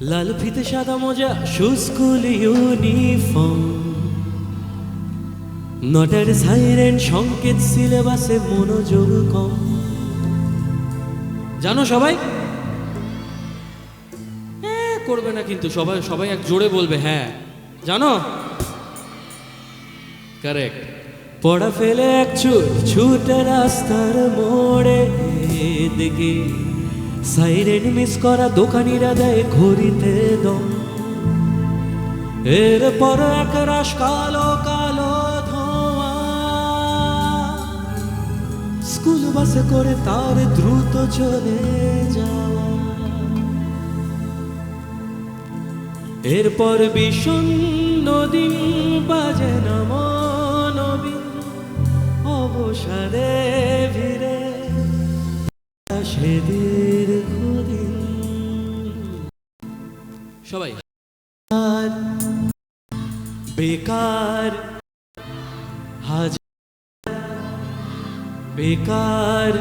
লাল ফিতে সাদা মোজা, সুস্কুল ইউনিফর্ম। নটার সাইরেন, সংকেত সিলেবাসে মনোযোগ কম। জানো সবাই? হ্যাঁ করবে না কিন্তু, সবাই সবাই এক জোরে বলবে হ্যাঁ। জানো? কারেক্ট পড়া ফেলে এক ছুট ছুটে রাস্তার মোড়ে দেখি। সাইরেন মিস করা দোকানিরা দেয় ঘড়িতে দম। এরপর এক রাস কালো কালো স্কুল বাসে করে তার দ্রুত চলে যাওয়া এরপর বিষণ্ণ দিন বাজে না মনবিন অবসাদে ভিড়ে সে সবাই। বেকার হাজার বেকার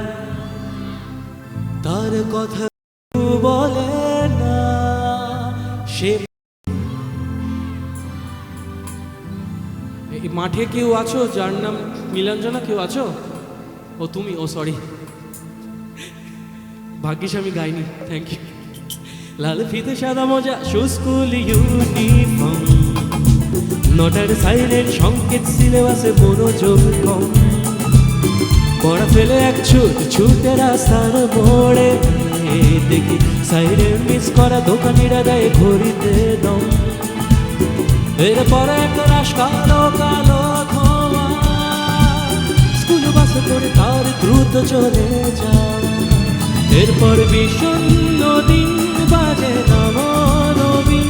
তার কথা বলে না সে মাঠে কেউ আছো? যার নাম মিলাঞ্জনা কেউ আছো? ও তুমি ও সরি ভাগ্যিস আমি গাইনি থ্যাংক ইউ লাল ফিতে সাদা মজা, সুস্কুল ইউনিফর্ম নটার সাইলেন্ট সংকেত সিলেবাসে মনোযোগ কম। পড়া ফেলে এক ছুট, ছুটে রাস্তার মোড়ে। দেখি সাইরেন মিস করা দোকানিরা দেয় ঘড়িতে দম। এরপরে এক রাস কালো কালো স্কুল বাসে করে তার দ্রুত চলে যায় এরপর বিষণ্ণ দিন বাজে নবী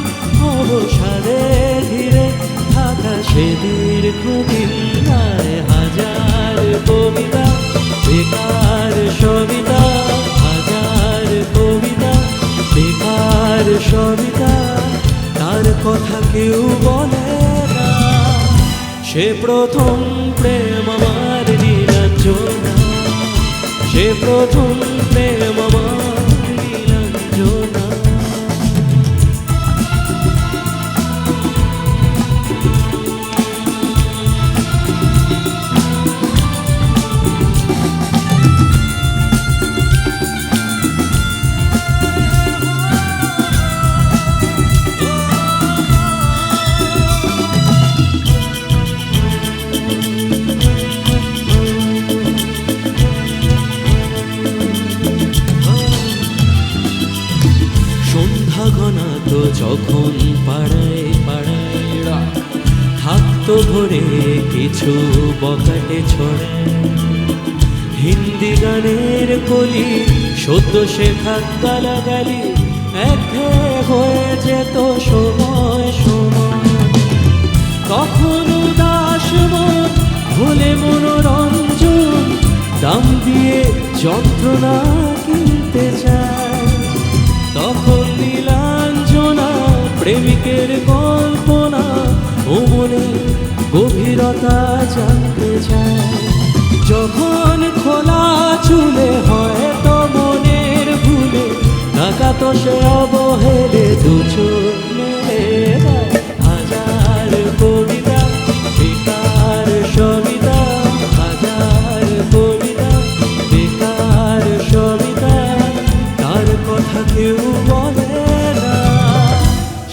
অবসাদে ধীরে থাকা সে দীর্ঘদিন নাই হাজার কবিতা, বেকার সবিতা, হাজার কবিতা, বেকার সবিতা, তার কথা কেউ বলে সে প্রথম প্রেম আমার নীলাঞ্জনা সে প্রথম প্রেম আমার পাড়ায় পাড়ায় থাকতো ভরে কিছু বকাটে ছড়ে হিন্দি গানের কলি সদ্য শেখা গালাগালি একঘেয়ে হয়ে যেত সময় সময়। কখনো দাস ভুলে মনোরঞ্জন, দাম দিয়ে যন্ত্রণা কিনতে চায়। প্রেমিকের কল্পনা ও মনে গভীরতা জানতে চায় যখন খোলা চুলে হয় তো মনের ভুলে তো সে অবহেলে দু চোখ মেলে দেয়। হাজার কবিতা কবিতা তার কথা কেউ বলে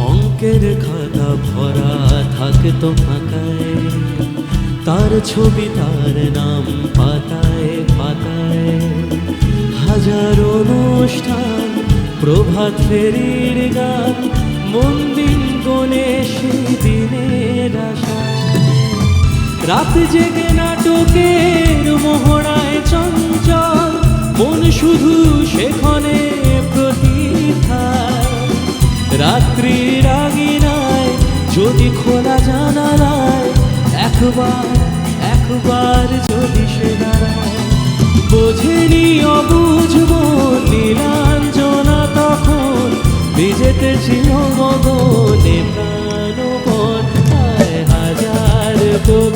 অঙ্কের খাতা ভরা থাকতো ফাঁকায়। তার ছবি, তার নাম পাতায় পাতায়। হাজার অনুষ্ঠান, প্রভাত ফেরির গান, মন রাত জেগে নাটকের মোহরায় চঞ্চল, মন শুধু সেখানে প্রতিষ্ঠায় রাত্রির আগিনায় যদি খোলা জানালায়, একবার একবার যদি সে দাঁড়ায়। বোঝেনি অবুঝব নীলাঞ্জনা তখন বিজেতেছিল মগনে প্রাণপণ। হায় হাজার কবিতা